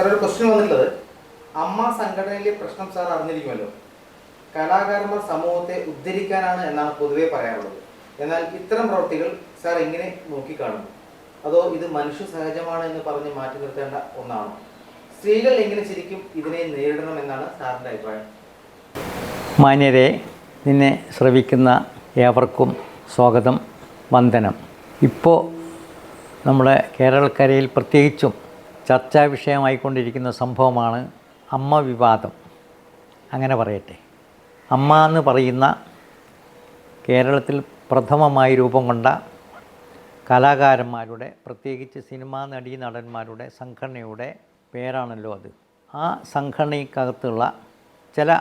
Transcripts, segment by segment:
Sir ഒരു question വന്നിട്ടുള്ളത്. അമ്മ സംഘടനയിലെ പ്രശ്നം സാർ അറിഞ്ഞിരിക്കുമല്ലോ. കലാകാരന്മാർ സമൂഹത്തെ ഉദ്ധരിക്കാനാണ് എന്നാണ് പൊതുവെ പറയാറുള്ളത്. എന്നാൽ ഇത്തരം പ്രവൃത്തികൾ സാർ എങ്ങനെ നോക്കിക്കാണുന്നു അതോ ഇത് മനുഷ്യ സഹജമാണ് എന്ന് പറഞ്ഞ് മാറ്റി നിർത്തേണ്ട ഒന്നാണോ? സ്ത്രീകൾ എങ്ങനെ ശരിക്കും ഇതിനെ നേരിടണം എന്നാണ് സാറിന്റെ അഭിപ്രായം? മാന്യരെ നിന്നെ ശ്രവിക്കുന്ന ഏവർക്കും സ്വാഗതം വന്ദനം. ഇപ്പോൾ നമ്മുടെ കേരളക്കരയിൽ പ്രത്യേകിച്ചും ചർച്ചാ വിഷയമായിക്കൊണ്ടിരിക്കുന്ന സംഭവമാണ് അമ്മ വിവാദം. അങ്ങനെ പറയട്ടെ. അമ്മ എന്ന് പറയുന്ന കേരളത്തിൽ പ്രഥമമായി രൂപം കൊണ്ട കലാകാരന്മാരുടെ പ്രത്യേകിച്ച് സിനിമാ നടീ നടന്മാരുടെ സംഘടനയുടെ പേരാണല്ലോ അത്. ആ സംഘടനയ്ക്കകത്തുള്ള ചില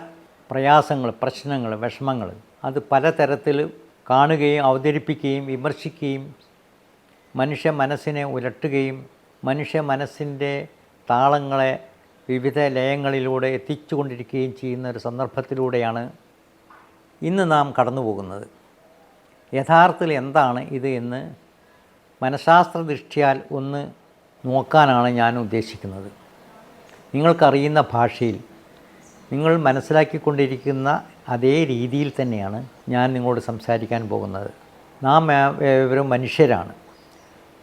പ്രയാസങ്ങൾ പ്രശ്നങ്ങൾ വിഷമങ്ങൾ അത് പലതരത്തിൽ കാണുകയും അവതരിപ്പിക്കുകയും വിമർശിക്കുകയും മനുഷ്യ മനസ്സിനെ ഉലട്ടുകയും മനുഷ്യ മനസ്സിന്റെ താളങ്ങളെ വിവിധ ലയങ്ങളിലൂടെ എത്തിച്ചുകൊണ്ടിരിക്കുകയും ചെയ്യുന്ന ഒരു സന്ദർഭത്തിലൂടെയാണ് ഇന്ന് നാം കടന്നു പോകുന്നത് യഥാർത്ഥത്തിൽ എന്താണ് ഇത് എന്ന് മനഃശാസ്ത്ര ദൃഷ്ടിയാൽ ഒന്ന് നോക്കാനാണ് ഞാൻ ഉദ്ദേശിക്കുന്നത്. നിങ്ങൾക്കറിയുന്ന ഭാഷയിൽ നിങ്ങൾ മനസ്സിലാക്കിക്കൊണ്ടിരിക്കുന്ന അതേ രീതിയിൽ തന്നെയാണ് ഞാൻ നിങ്ങളോട് സംസാരിക്കാൻ പോകുന്നത്. നാം ഏവരും മനുഷ്യരാണ്.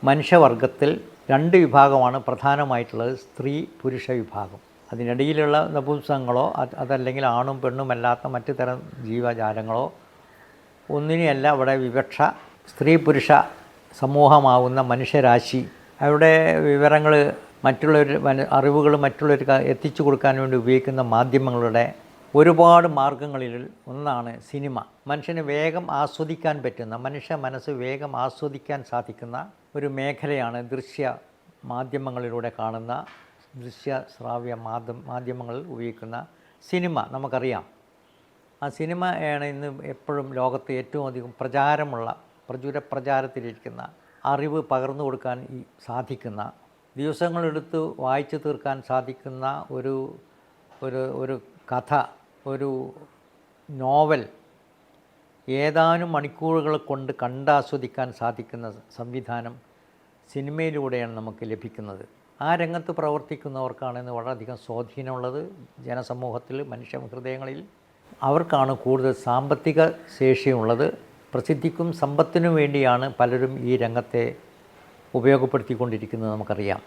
മനുഷ്യവർഗത്തിൽ രണ്ട് വിഭാഗമാണ് പ്രധാനമായിട്ടുള്ളത് സ്ത്രീ പുരുഷ വിഭാഗം. അതിനിടയിലുള്ള നപുംസങ്ങളോ അതല്ലെങ്കിൽ ആണും പെണ്ണുമല്ലാത്ത മറ്റു തരം ജീവജാലങ്ങളോ ഒന്നിനെയല്ല അവിടെ വിവക്ഷ സ്ത്രീ പുരുഷ സമൂഹമാവുന്ന മനുഷ്യരാശി. അവരുടെ വിവരങ്ങൾ മറ്റുള്ളവർ അറിവുകൾ മറ്റുള്ളവർക്ക് എത്തിച്ചു കൊടുക്കാൻ വേണ്ടി ഉപയോഗിക്കുന്ന മാധ്യമങ്ങളുടെ ഒരുപാട് മാർഗങ്ങളിൽ ഒന്നാണ് സിനിമ. മനുഷ്യന് വേഗം ആസ്വദിക്കാൻ പറ്റുന്ന മനുഷ്യ മനസ്സ് വേഗം ആസ്വദിക്കാൻ സാധിക്കുന്ന ഒരു മേഖലയാണ് ദൃശ്യ മാധ്യമങ്ങളിലൂടെ കാണുന്ന ദൃശ്യ ശ്രാവ്യ മാധ്യ മാധ്യമങ്ങളിൽ ഉപയോഗിക്കുന്ന സിനിമ നമുക്കറിയാം. ആ സിനിമയാണ് ഇന്ന് എപ്പോഴും ലോകത്ത് ഏറ്റവും അധികം പ്രചാരമുള്ള പ്രചുര പ്രചാരത്തിലിരിക്കുന്ന അറിവ് പകർന്നു കൊടുക്കാൻ സാധിക്കുന്ന ദിവസങ്ങളെടുത്ത് വായിച്ചു തീർക്കാൻ സാധിക്കുന്ന ഒരു ഒരു ഒരു കഥ ഒരു നോവൽ ഏതാനും മണിക്കൂറുകൾ കൊണ്ട് കണ്ടാസ്വദിക്കാൻ സാധിക്കുന്ന സംവിധാനം സിനിമയിലൂടെയാണ് നമുക്ക് ലഭിക്കുന്നത്. ആ രംഗത്ത് പ്രവർത്തിക്കുന്നവർക്കാണ് ഇന്ന് വളരെയധികം സ്വാധീനമുള്ളത് ജനസമൂഹത്തിൽ മനുഷ്യ ഹൃദയങ്ങളിൽ. അവർക്കാണ് കൂടുതൽ സാമ്പത്തിക ശേഷിയുള്ളത്. പ്രസിദ്ധിക്കും സമ്പത്തിനും വേണ്ടിയാണ് പലരും ഈ രംഗത്തെ ഉപയോഗപ്പെടുത്തിക്കൊണ്ടിരിക്കുന്നത് നമുക്കറിയാം.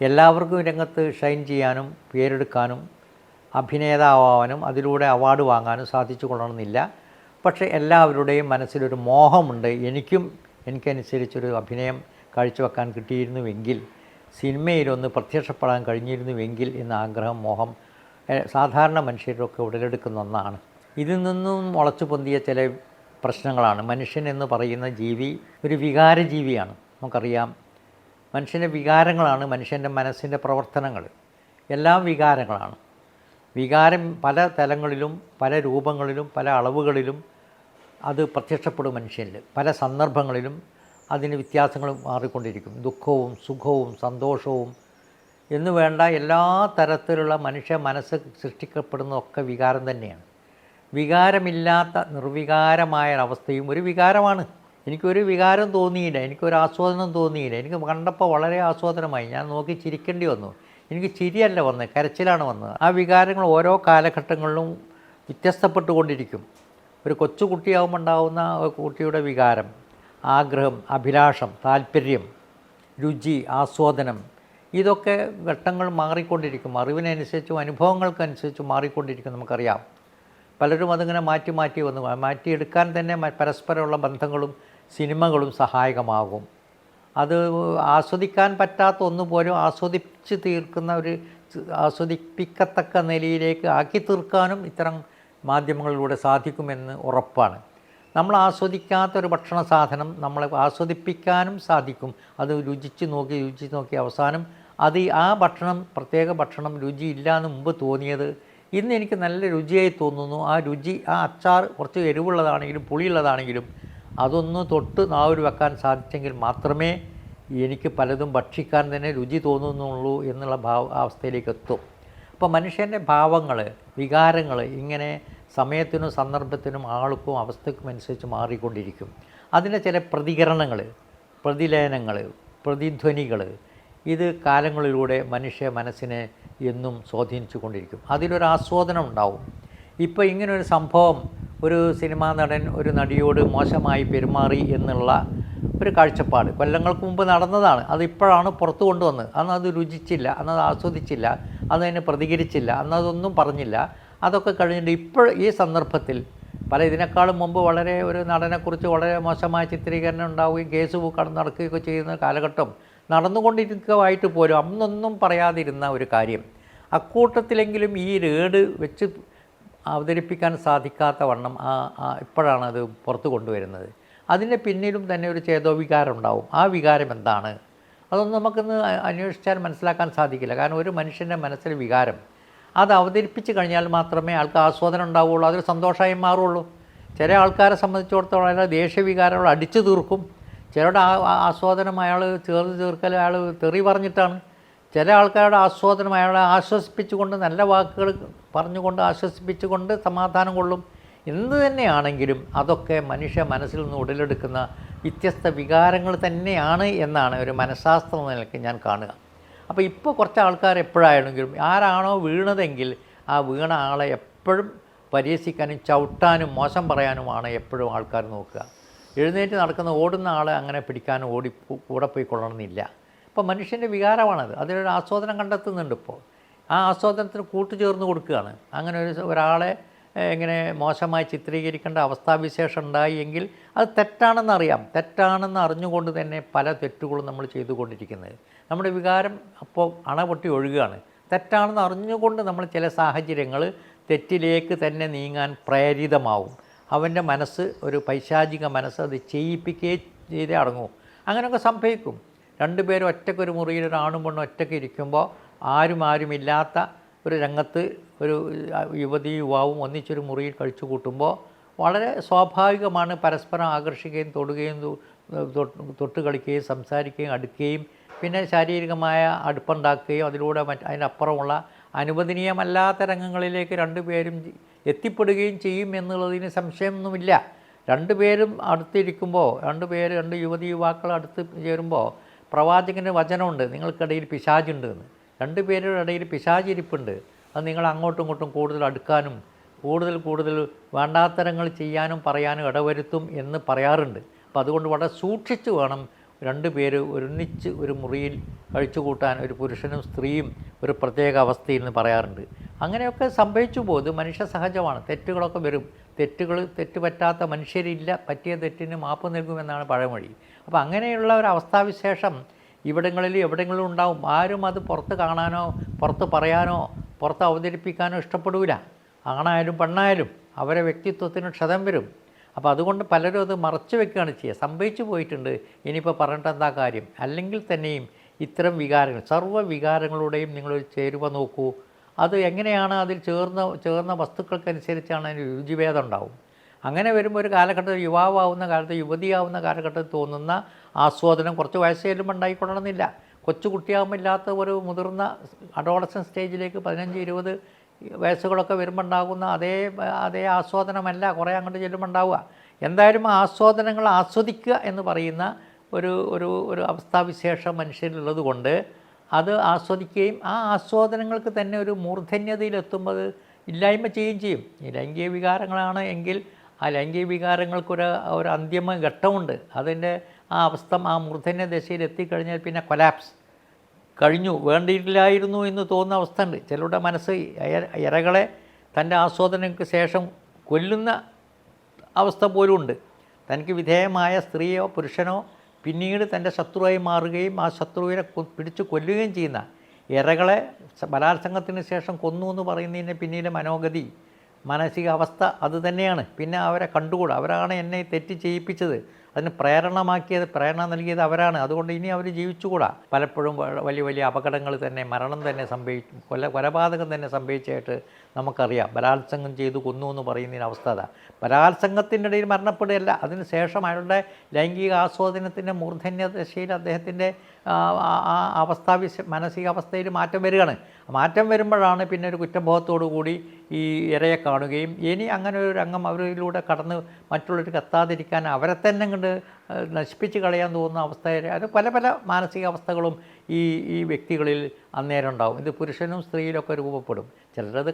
എല്ലാവർക്കും രംഗത്ത് ഷൈൻ ചെയ്യാനും പേരെടുക്കാനും അഭിനേതാവാനും അതിലൂടെ അവാർഡ് വാങ്ങാനും സാധിച്ചു കൊള്ളണമെന്നില്ല പക്ഷേ എല്ലാവരുടെയും മനസ്സിലൊരു മോഹമുണ്ട്. എനിക്കും എനിക്കനുസരിച്ചൊരു അഭിനയം കാഴ്ചവെക്കാൻ കിട്ടിയിരുന്നുവെങ്കിൽ സിനിമയിലൊന്ന് പ്രത്യക്ഷപ്പെടാൻ കഴിഞ്ഞിരുന്നുവെങ്കിൽ എന്ന ആഗ്രഹം മോഹം സാധാരണ മനുഷ്യരൊക്കെ ഉടലെടുക്കുന്ന ഒന്നാണ്. ഇതിൽ നിന്നും മുളച്ചു പൊന്തിയ ചില പ്രശ്നങ്ങളാണ്. മനുഷ്യൻ എന്ന് പറയുന്ന ജീവി ഒരു വികാര ജീവിയാണ് നമുക്കറിയാം മനുഷ്യന്റെ വികാരങ്ങളാണ് മനുഷ്യന്റെ മനസ്സിന്റെ പ്രവർത്തനങ്ങൾ. എല്ലാം വികാരങ്ങളാണ്. വികാരം പല തലങ്ങളിലും പല രൂപങ്ങളിലും പല അളവുകളിലും അത് പ്രത്യക്ഷപ്പെടും മനുഷ്യനിൽ. പല സന്ദർഭങ്ങളിലും അതിന് വ്യത്യാസങ്ങൾ മാറിക്കൊണ്ടിരിക്കും. ദുഃഖവും സുഖവും സന്തോഷവും എന്ന് വേണ്ട എല്ലാ തരത്തിലുള്ള മനുഷ്യ മനസ്സ് സൃഷ്ടിക്കപ്പെടുന്നതൊക്കെ വികാരം തന്നെയാണ്. വികാരമില്ലാത്ത നിർവികാരമായ ഒരവസ്ഥയും ഒരു വികാരമാണ്. എനിക്കൊരു വികാരം തോന്നിയില്ല എനിക്കൊരു ആസ്വാദനം തോന്നിയില്ല. എനിക്ക് കണ്ടപ്പോൾ വളരെ ആസ്വാദനമായി. ഞാൻ നോക്കി ചിരിക്കേണ്ടി വന്നു. എനിക്ക് ചിരിയല്ല വന്നത് കരച്ചിലാണ് വന്നത്. ആ വികാരങ്ങൾ ഓരോ കാലഘട്ടങ്ങളിലും വ്യത്യസ്തപ്പെട്ടുകൊണ്ടിരിക്കും. ഒരു കൊച്ചു കുട്ടിയാവുമ്പോൾ ഉണ്ടാകുന്ന കുട്ടിയുടെ വികാരം ആഗ്രഹം അഭിലാഷം താല്പര്യം രുചി ആസ്വാദനം ഇതൊക്കെ ഘട്ടങ്ങൾ മാറിക്കൊണ്ടിരിക്കും. അറിവിനനുസരിച്ചും അനുഭവങ്ങൾക്കനുസരിച്ചും മാറിക്കൊണ്ടിരിക്കും നമുക്കറിയാം. പലരും അതിങ്ങനെ മാറ്റി മാറ്റി വന്നു. മാറ്റിയെടുക്കാൻ തന്നെ പരസ്പരമുള്ള ബന്ധങ്ങളും സിനിമകളും സഹായകമാകും. അത് ആസ്വദിക്കാൻ പറ്റാത്ത ഒന്നുപോലും ആസ്വദിച്ച് തീർക്കുന്ന ഒരു ആസ്വദിപ്പിക്കത്തക്ക നിലയിലേക്ക് ആക്കി തീർക്കാനും ഇത്തരം മാധ്യമങ്ങളിലൂടെ സാധിക്കുമെന്ന് ഉറപ്പാണ്. നമ്മൾ ആസ്വദിക്കാത്ത ഒരു ഭക്ഷണ സാധനം നമ്മളെ ആസ്വദിപ്പിക്കാനും സാധിക്കും. അത് രുചിച്ച് നോക്കി രുചിച്ച് നോക്കി അവസാനം അത് ആ ഭക്ഷണം പ്രത്യേക ഭക്ഷണം രുചിയില്ല എന്ന് മുമ്പ് തോന്നിയത് ഇന്ന് എനിക്ക് നല്ല രുചിയായി തോന്നുന്നു. ആ രുചി ആ അച്ചാർ കുറച്ച് എരിവുള്ളതാണെങ്കിലും പുളിയുള്ളതാണെങ്കിലും അതൊന്ന് തൊട്ട് നാവിൽ വെക്കാൻ സാധിച്ചെങ്കിൽ മാത്രമേ എനിക്ക് പലതും ഭക്ഷിക്കാൻ തന്നെ രുചി തോന്നുന്നുള്ളൂ എന്നുള്ള ഭാവ അവസ്ഥയിലേക്ക് എത്തും. അപ്പോൾ മനുഷ്യന്റെ ഭാവങ്ങൾ വികാരങ്ങൾ ഇങ്ങനെ സമയത്തിനും സന്ദർഭത്തിനും ആൾക്കും അവസ്ഥക്കും അനുസരിച്ച് മാറിക്കൊണ്ടിരിക്കും. അതിന്റെ ചില പ്രതികരണങ്ങൾ പ്രതിലയനങ്ങൾ പ്രതിധ്വനികൾ ഇത് കാലങ്ങളിലൂടെ മനുഷ്യ മനസ്സിനെ എന്നും സ്വാധീനിച്ചു കൊണ്ടിരിക്കും അതിലൊരു ആസ്വാദനം ഉണ്ടാവും. ഇപ്പോൾ ഇങ്ങനൊരു സംഭവം ഒരു സിനിമാ നടൻ ഒരു നടിയോട് മോശമായി പെരുമാറി എന്നുള്ള ഒരു കാഴ്ചപ്പാട്. കൊല്ലങ്ങൾക്ക് മുമ്പ് നടന്നതാണ്. അത് ഇപ്പോഴാണ് പുറത്തു കൊണ്ടുവന്നത്. അന്ന് അത് രുചിച്ചില്ല അന്ന് അത് ആസ്വദിച്ചില്ല അന്ന് അതിന് പ്രതികരിച്ചില്ല അന്ന് അതൊന്നും പറഞ്ഞില്ല. അതൊക്കെ കഴിഞ്ഞിട്ട് ഇപ്പോൾ ഈ സന്ദർഭത്തിൽ പല ഇതിനേക്കാളും മുമ്പ് വളരെ ഒരു നടനെക്കുറിച്ച് വളരെ മോശമായ ചിത്രീകരണം ഉണ്ടാവുകയും കേസ് കടന്ന് നടക്കുകയൊക്കെ ചെയ്യുന്ന കാലഘട്ടം നടന്നുകൊണ്ടിരിക്കുകയായിട്ട് പോലും അന്നൊന്നും പറയാതിരുന്ന ഒരു കാര്യം. അക്കൂട്ടത്തിലെങ്കിലും ഈ രേഡ് വെച്ച് അവതരിപ്പിക്കാൻ സാധിക്കാത്ത വണ്ണം ആ ഇപ്പോഴാണ് അത് പുറത്തു കൊണ്ടുവരുന്നത്. അതിന്റെ പിന്നിലും തന്നെ ഒരു ചേതോവികാരം ഉണ്ടാവും. ആ വികാരം എന്താണ്? അതൊന്നും നമുക്കിന്ന് അന്വേഷിച്ചാൽ മനസ്സിലാക്കാൻ സാധിക്കില്ല. കാരണം ഒരു മനുഷ്യന്റെ മനസ്സിലെ വികാരം അത് അവതരിപ്പിച്ച് കഴിഞ്ഞാൽ മാത്രമേ ആൾക്ക് ആസ്വാദനം ഉണ്ടാവുകയുള്ളൂ അതൊരു സന്തോഷമായി മാറുള്ളൂ ചില ആൾക്കാരെ സംബന്ധിച്ചിടത്തോളം അയാൾ ദേഷ്യവികാരങ്ങൾ അടിച്ചു തീർക്കും. ചിലരുടെ ആസ്വാദനം അയാൾ ചേർന്ന് തീർക്കൽ അയാൾ തെറി പറഞ്ഞിട്ടാണ്. ചില ആൾക്കാരുടെ ആസ്വാദനം അയാളെ ആശ്വസിപ്പിച്ചുകൊണ്ട് നല്ല വാക്കുകൾ പറഞ്ഞുകൊണ്ട് ആശ്വസിപ്പിച്ചുകൊണ്ട് സമാധാനം കൊള്ളും. എന്ത് തന്നെയാണെങ്കിലും അതൊക്കെ മനുഷ്യ മനസ്സിൽ നിന്ന് ഉടലെടുക്കുന്ന വ്യത്യസ്ത വികാരങ്ങൾ തന്നെയാണ് എന്നാണ് ഒരു മനഃശാസ്ത്ര നിലയ്ക്ക് ഞാൻ കാണുക. അപ്പോൾ ഇപ്പോൾ കുറച്ച് ആൾക്കാർ എപ്പോഴാണെങ്കിലും ആരാണോ വീണതെങ്കിൽ ആ വീണ ആളെ എപ്പോഴും പരിഹസിക്കാനും ചവിട്ടാനും മോശം പറയാനുമാണ് എപ്പോഴും ആൾക്കാർ നോക്കുക. എഴുന്നേറ്റ് നടക്കുന്ന ഓടുന്ന ആളെ അങ്ങനെ പിടിക്കാനും ഓടി കൂടെ പോയി കൊള്ളണമെന്നില്ല. ഇപ്പോൾ മനുഷ്യന്റെ വികാരമാണത്. അതിലൊരു ആസ്വാദനം കണ്ടെത്തുന്നുണ്ട് ഇപ്പോൾ ആ ആസ്വാദനത്തിന് കൂട്ടുചേർന്ന് കൊടുക്കുകയാണ്. അങ്ങനെ ഒരു ഒരാളെ ഇങ്ങനെ മോശമായി ചിത്രീകരിക്കേണ്ട അവസ്ഥാവിശേഷം ഉണ്ടായി എങ്കിൽ അത് തെറ്റാണെന്നറിയാം തെറ്റാണെന്ന് അറിഞ്ഞുകൊണ്ട് തന്നെ പല തെറ്റുകളും നമ്മൾ ചെയ്തുകൊണ്ടിരിക്കുന്നത്. നമ്മുടെ വികാരം അപ്പോൾ അണപൊട്ടി ഒഴുകുകയാണ്. തെറ്റാണെന്ന് അറിഞ്ഞുകൊണ്ട് നമ്മൾ ചില സാഹചര്യങ്ങൾ തെറ്റിലേക്ക് തന്നെ നീങ്ങാൻ പ്രേരിതമാവും. അവന്റെ മനസ്സ് ഒരു പൈശാചിക മനസ്സ് അത് ചെയ്യിപ്പിക്കുകയും ചെയ്തേ അടങ്ങും. അങ്ങനെയൊക്കെ സംഭവിക്കും. രണ്ടുപേരും ഒറ്റക്കൊരു മുറിയിൽ ഒരു പെണ്ണും ഒറ്റയ്ക്ക് ഇരിക്കുമ്പോൾ ആരും ആരുമില്ലാത്ത ഒരു രംഗത്ത് ഒരു യുവതി യുവാവും ഒന്നിച്ചൊരു മുറിയിൽ കഴിച്ചു കൂട്ടുമ്പോൾ വളരെ സ്വാഭാവികമാണ് പരസ്പരം ആകർഷിക്കുകയും തൊടുകയും തൊട്ട് കളിക്കുകയും സംസാരിക്കുകയും അടുക്കുകയും പിന്നെ ശാരീരികമായ അടുപ്പുണ്ടാക്കുകയും അതിലൂടെ മറ്റ് അതിനപ്പുറമുള്ള അനുവദനീയമല്ലാത്ത രംഗങ്ങളിലേക്ക് രണ്ടുപേരും എത്തിപ്പെടുകയും ചെയ്യും എന്നുള്ളതിന് സംശയമൊന്നുമില്ല. രണ്ടുപേരും അടുത്തിരിക്കുമ്പോൾ രണ്ടുപേർ രണ്ട് യുവതി യുവാക്കൾ അടുത്ത് ചേരുമ്പോൾ പ്രവാചകന്റെ വചനമുണ്ട്. നിങ്ങൾക്കിടയിൽ പിശാചുണ്ട് എന്ന്. രണ്ട് പേരുടെ ഇടയിൽ പിശാചിരിപ്പുണ്ട് അത് നിങ്ങൾ അങ്ങോട്ടും ഇങ്ങോട്ടും കൂടുതൽ അടുക്കാനും കൂടുതൽ കൂടുതൽ വേണ്ടാത്തരങ്ങൾ ചെയ്യാനും പറയാനും ഇടവരുത്തും എന്ന് പറയാറുണ്ട്. അപ്പോൾ അതുകൊണ്ട് വളരെ സൂക്ഷിച്ച് വേണം രണ്ട് പേര് ഒരുമിച്ച് ഒരു മുറിയിൽ കഴിച്ചു കൂട്ടാൻ ഒരു പുരുഷനും സ്ത്രീയും ഒരു പ്രത്യേക അവസ്ഥയിൽ നിന്ന് പറയാറുണ്ട്. അങ്ങനെയൊക്കെ സംഭവിച്ചു പോകും. മനുഷ്യ സഹജമാണ്. തെറ്റുകളൊക്കെ വരും. തെറ്റുകൾ തെറ്റ് പറ്റാത്ത മനുഷ്യരില്ല. പറ്റിയ തെറ്റിന് മാപ്പ് നൽകുമെന്നാണ് പഴമൊഴി. അപ്പോൾ അങ്ങനെയുള്ള ഒരു അവസ്ഥാവിശേഷം ഇവിടങ്ങളിൽ എവിടെങ്കിലും ഉണ്ടാവും. ആരും അത് പുറത്ത് കാണാനോ പുറത്ത് പറയാനോ പുറത്ത് അവതരിപ്പിക്കാനോ ഇഷ്ടപ്പെടില്ല ആണായാലും പെണ്ണായാലും അവരെ വ്യക്തിത്വത്തിന് ക്ഷതം വരും. അപ്പോൾ അതുകൊണ്ട് പലരും അത് മറച്ചു വെക്കുകയാണ് ചെയ്യുക. സംഭവിച്ചു പോയിട്ടുണ്ട്. ഇനിയിപ്പോൾ പറഞ്ഞിട്ട് എന്താ കാര്യം? അല്ലെങ്കിൽ തന്നെയും ഇത്തരം വികാരങ്ങൾ സർവ വികാരങ്ങളുടെയും നിങ്ങൾ ചേരുവ നോക്കൂ. അത് എങ്ങനെയാണ് അതിൽ ചേർന്ന ചേർന്ന വസ്തുക്കൾക്കനുസരിച്ചാണ് അതിന് രുചിഭേദം ഉണ്ടാവും. അങ്ങനെ വരുമ്പോൾ ഒരു കാലഘട്ടത്തിൽ യുവാവാവുന്ന കാലത്ത് യുവതിയാവുന്ന കാലഘട്ടത്തിൽ തോന്നുന്ന ആസ്വാദനം കുറച്ച് വയസ്സ് ചെല്ലുമ്പോൾ ഉണ്ടായിക്കൊള്ളണമെന്നില്ല. കൊച്ചു കുട്ടിയാകുമ്പോൾ ഇല്ലാത്ത ഒരു മുതിർന്ന അഡോളസൻ സ്റ്റേജിലേക്ക് പതിനഞ്ച് ഇരുപത് വയസ്സുകളൊക്കെ വരുമ്പോൾ ഉണ്ടാകുന്ന അതേ അതേ ആസ്വാദനമല്ല കുറേ അങ്ങോട്ട് ചെല്ലുമ്പോൾ ഉണ്ടാവുക. എന്തായാലും ആസ്വാദനങ്ങൾ ആസ്വദിക്കുക എന്ന് പറയുന്ന ഒരു ഒരു ഒരു അവസ്ഥാവിശേഷം മനുഷ്യരിലുള്ളത് കൊണ്ട് അത് ആസ്വദിക്കുകയും ആ ആസ്വാദനങ്ങൾക്ക് തന്നെ ഒരു മൂർധന്യതയിലെത്തുമ്പോൾ ഇല്ലായ്മ ചെയ്യുകയും ചെയ്യും. ഈ ലൈംഗിക വികാരങ്ങളാണ് എങ്കിൽ ആ ലൈംഗിക വികാരങ്ങൾക്കൊരു ഒരു അന്തിമ ഘട്ടമുണ്ട്. അതിന്റെ ആ അവസ്ഥ ആ മൂർധന്യ ദശയിൽ എത്തിക്കഴിഞ്ഞാൽ പിന്നെ കൊലാപ്സ് കഴിഞ്ഞു. വേണ്ടിയിട്ടില്ലായിരുന്നു എന്ന് തോന്നുന്ന അവസ്ഥ ഉണ്ട് ചിലരുടെ മനസ്സ് ഇര- ഇരകളെ തന്റെ ആസ്വാദനങ്ങൾക്ക് ശേഷം കൊല്ലുന്ന അവസ്ഥ പോലും ഉണ്ട്. തനിക്ക് വിധേയമായ സ്ത്രീയോ പുരുഷനോ പിന്നീട് തന്റെ ശത്രുവായി മാറുകയും ആ ശത്രുവിനെ പിടിച്ചു കൊല്ലുകയും ചെയ്യുന്ന ഇരകളെ ബലാത്സംഗത്തിന് ശേഷം കൊന്നു എന്ന് പറയുന്നതിന് പിന്നീട് മനോഗതി മാനസികാവസ്ഥ അത് തന്നെയാണ്. പിന്നെ അവരെ കണ്ടുകൂടാ. അവരാണ് എന്നെ തെറ്റ് ചെയ്യിപ്പിച്ചത് അതിന് പ്രേരണമാക്കിയത് പ്രേരണ നൽകിയത് അവരാണ്. അതുകൊണ്ട് ഇനി അവർ ജീവിച്ചുകൂടാ. പലപ്പോഴും വലിയ വലിയ അപകടങ്ങൾ തന്നെ മരണം തന്നെ സംഭവിച്ചു കൊല കൊലപാതകം തന്നെ സംഭവിച്ചായിട്ട് നമുക്കറിയാം. ബലാത്സംഗം ചെയ്തു കൊന്നു എന്ന് പറയുന്നതിന് അവസ്ഥ അതാ. ബലാത്സംഗത്തിന്റെ ഇടയിൽ മരണപ്പെടുകയല്ല. അതിന് ശേഷം അയാളുടെ ലൈംഗിക ആസ്വാദനത്തിന്റെ മൂർധന്യ ദശയിൽ അദ്ദേഹത്തിന്റെ ആ അവസ്ഥ വിശ മാനസികാവസ്ഥയിൽ മാറ്റം വരികയാണ്. മാറ്റം വരുമ്പോഴാണ് പിന്നെ ഒരു കുറ്റബോധത്തോടു കൂടി ഈ ഇരയെ കാണുകയും ഇനി അങ്ങനെ ഒരു രംഗം അവരിലൂടെ കടന്ന് മറ്റുള്ളവർക്ക് എത്താതിരിക്കാൻ അവരെ തന്നെ കണ്ട് നശിപ്പിച്ച് കളയാൻ തോന്നുന്ന അവസ്ഥ അത് പല പല മാനസികാവസ്ഥകളും ഈ ഈ വ്യക്തികളിൽ അന്നേരം ഉണ്ടാവും ഇത് പുരുഷനും സ്ത്രീയിലൊക്കെ രൂപപ്പെടും. ചിലരത്